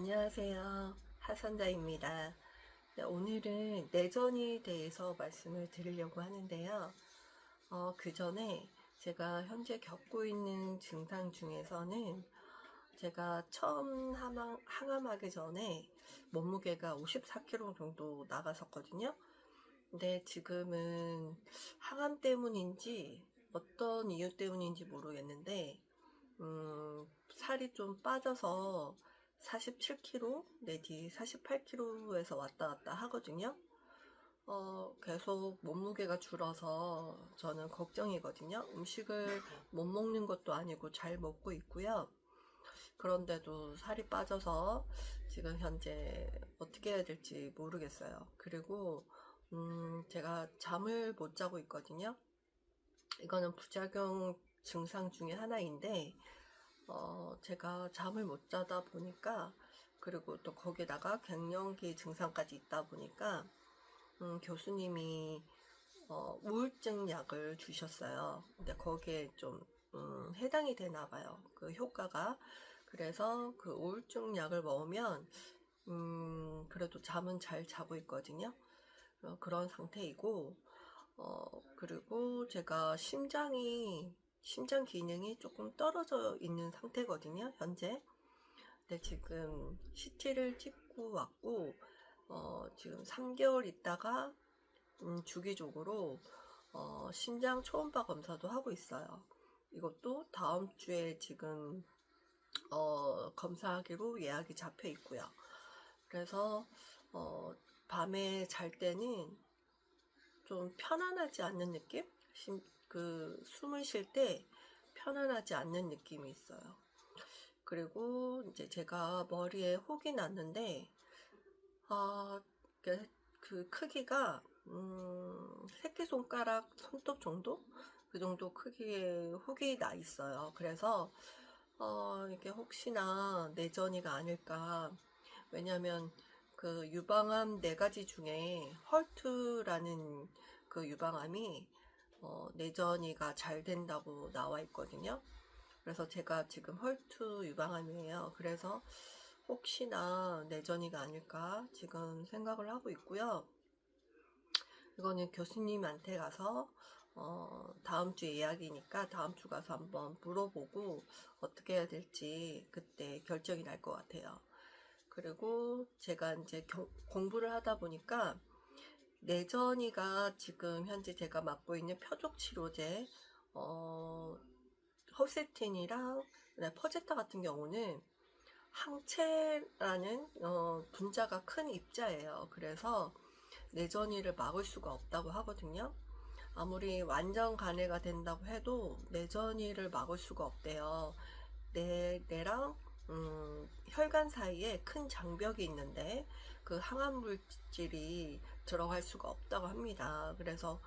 안녕하세요. 하선자입니다. 네, 오늘은 내전에 대해서 말씀을 드리려고 하는데요. 어, 그 전에 제가 현재 겪고 있는 증상 중에서는 제가 처음 항암, 항암하기 전에 몸무게가 54kg 정도 나갔었거든요. 근데 지금은 항암 때문인지 어떤 이유 때문인지 모르겠는데, 음, 살이 좀 빠져서 47kg 내지 48kg에서 왔다 갔다 하거든요. 어, 계속 몸무게가 줄어서 저는 걱정이거든요. 음식을 못 먹는 것도 아니고 잘 먹고 있고요. 그런데도 살이 빠져서 지금 현재 어떻게 해야 될지 모르겠어요. 그리고 음, 제가 잠을 못 자고 있거든요. 이거는 부작용 증상 중에 하나인데 어, 제가 잠을 못 자다 보니까 그리고 또 거기다가 갱년기 증상까지 있다 보니까 음, 교수님이 어, 우울증 약을 주셨어요. 근데 거기에 좀 음, 해당이 되나 봐요. 그 효과가. 그래서 그 우울증 약을 먹으면 음, 그래도 잠은 잘 자고 있거든요. 어, 그런 상태이고 어, 그리고 제가 심장이 심장 기능이 조금 떨어져 있는 상태거든요, 현재. 근데 지금 CT를 찍고 왔고, 어, 지금 3개월 있다가, 음, 주기적으로, 어, 심장 초음파 검사도 하고 있어요. 이것도 다음 주에 지금, 어, 검사하기로 예약이 잡혀 있고요. 그래서, 어, 밤에 잘 때는 좀 편안하지 않는 느낌? 심, 그 숨을 쉴 때 편안하지 않는 느낌이 있어요. 그리고 이제 제가 머리에 혹이 났는데 아, 그, 그 크기가 음, 새끼손가락 손톱 정도? 그 정도 크기의 혹이 나 있어요. 그래서 어, 이게 혹시나 내전이가 아닐까. 왜냐면 그 유방암 네 가지 중에 헐트라는 그 유방암이 어, 내전이가 잘 된다고 나와 있거든요. 그래서 제가 지금 헐투 유방암이에요. 그래서 혹시나 내전이가 아닐까 지금 생각을 하고 있고요. 이거는 교수님한테 가서 어, 다음 주 예약이니까 다음 주 가서 한번 물어보고 어떻게 해야 될지 그때 결정이 날 것 같아요. 그리고 제가 이제 경, 공부를 하다 보니까 내전이가 지금 현재 제가 맡고 있는 표적 치료제 어, 허세틴이랑 퍼제타 같은 경우는 항체라는 어, 분자가 큰 입자예요. 그래서 내전이를 막을 수가 없다고 하거든요. 아무리 완전 간해가 된다고 해도 내전이를 막을 수가 없대요. 내, 내랑 음, 혈관 사이에 큰 장벽이 있는데 그 항암 물질이 들어갈 수가 없다고 합니다. 그래서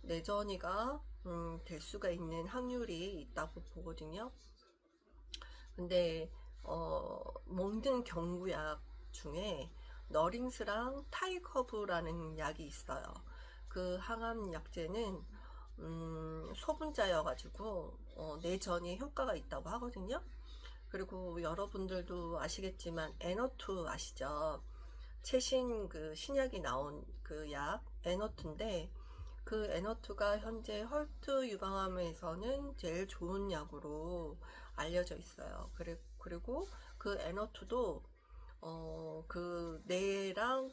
내전이가 음, 될 수가 있는 확률이 있다고 보거든요. 근데 어, 먹는 경구약 중에 너링스랑 타이커브라는 약이 있어요. 그 항암 약제는 음, 소분자여가지고 어, 내전이 효과가 있다고 하거든요. 그리고 여러분들도 아시겠지만 에너투 아시죠? 최신 그 신약이 나온 그 약 에너투인데 그 에너투가 현재 헐트 유방암에서는 제일 좋은 약으로 알려져 있어요. 그리고 그 에너투도 어, 그 뇌랑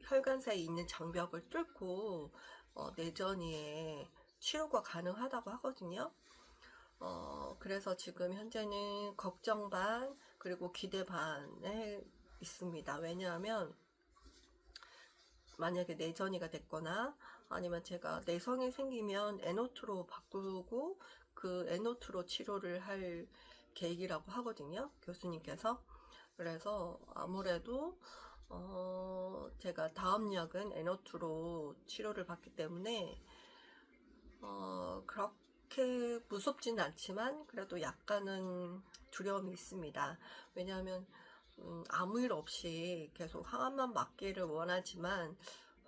혈관 사이에 있는 장벽을 뚫고 어, 내전이에 치료가 가능하다고 하거든요. 어, 그래서 지금 현재는 걱정 반, 그리고 기대 반에 있습니다. 왜냐하면, 만약에 내전이가 됐거나, 아니면 제가 내성이 생기면 에노트로 바꾸고, 그 에노트로 치료를 할 계획이라고 하거든요. 교수님께서. 그래서 아무래도, 어, 제가 다음 약은 에노트로 치료를 받기 때문에, 어, 그렇게 그렇게 무섭진 않지만 그래도 약간은 두려움이 있습니다. 왜냐하면 음, 아무 일 없이 계속 항암만 맞기를 원하지만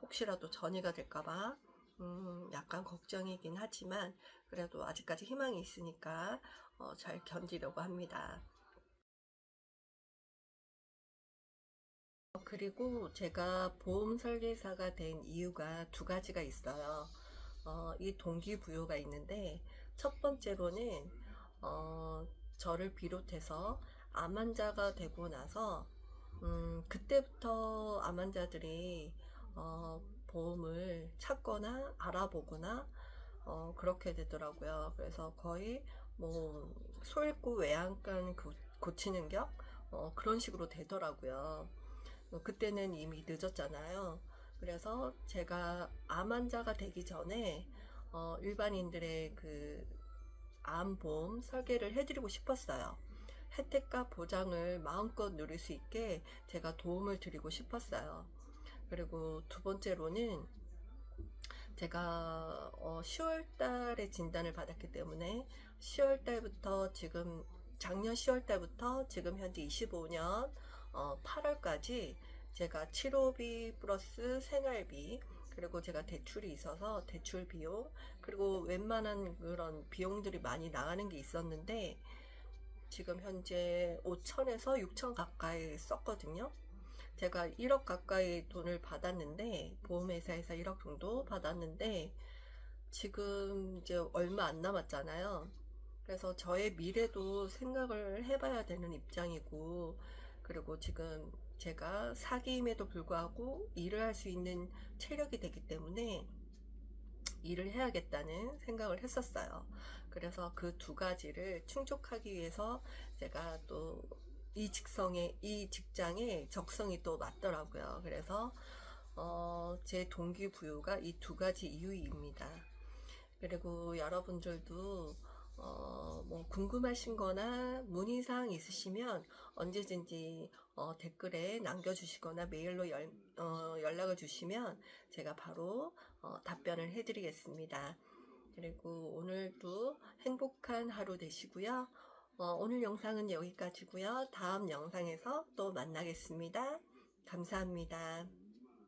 혹시라도 전이가 될까봐 음, 약간 걱정이긴 하지만 그래도 아직까지 희망이 있으니까 어, 잘 견디려고 합니다. 그리고 제가 보험 설계사가 된 이유가 두 가지가 있어요. 어, 이 동기부여가 있는데, 첫 번째로는, 어, 저를 비롯해서 암 환자가 되고 나서, 음, 그때부터 암 환자들이, 어, 보험을 찾거나 알아보거나, 어, 그렇게 되더라고요. 그래서 거의 뭐, 소잃고 외양간 고- 고치는 격? 어, 그런 식으로 되더라고요. 어, 그때는 이미 늦었잖아요. 그래서 제가 암 환자가 되기 전에 어, 일반인들의 그 암보험 설계를 해드리고 싶었어요. 혜택과 보장을 마음껏 누릴 수 있게 제가 도움을 드리고 싶었어요. 그리고 두 번째로는 제가 10월 달에 진단을 받았기 때문에 10월 달부터 지금 작년 10월 달부터 지금 현재 25년 8월까지 제가 치료비 플러스 생활비 그리고 제가 대출이 있어서 대출 비용 그리고 웬만한 그런 비용들이 많이 나가는 게 있었는데 지금 현재 5천에서 6천 가까이 썼거든요. 제가 1억 가까이 돈을 받았는데 보험회사에서 1억 정도 받았는데 지금 이제 얼마 안 남았잖아요. 그래서 저의 미래도 생각을 해봐야 되는 입장이고 그리고 지금 제가 사기임에도 불구하고 일을 할 수 있는 체력이 되기 때문에 일을 해야겠다는 생각을 했었어요. 그래서 그 두 가지를 충족하기 위해서 제가 또 이 직성에, 이 직장에 적성이 또 맞더라고요. 그래서, 어, 제 동기부여가 이 두 가지 이유입니다. 그리고 여러분들도, 어, 뭐, 궁금하신 거나 문의사항 있으시면 언제든지, 어, 댓글에 남겨주시거나 메일로 열, 어, 연락을 주시면 제가 바로, 어, 답변을 해드리겠습니다. 그리고 오늘도 행복한 하루 되시고요. 어, 오늘 영상은 여기까지고요. 다음 영상에서 또 만나겠습니다. 감사합니다.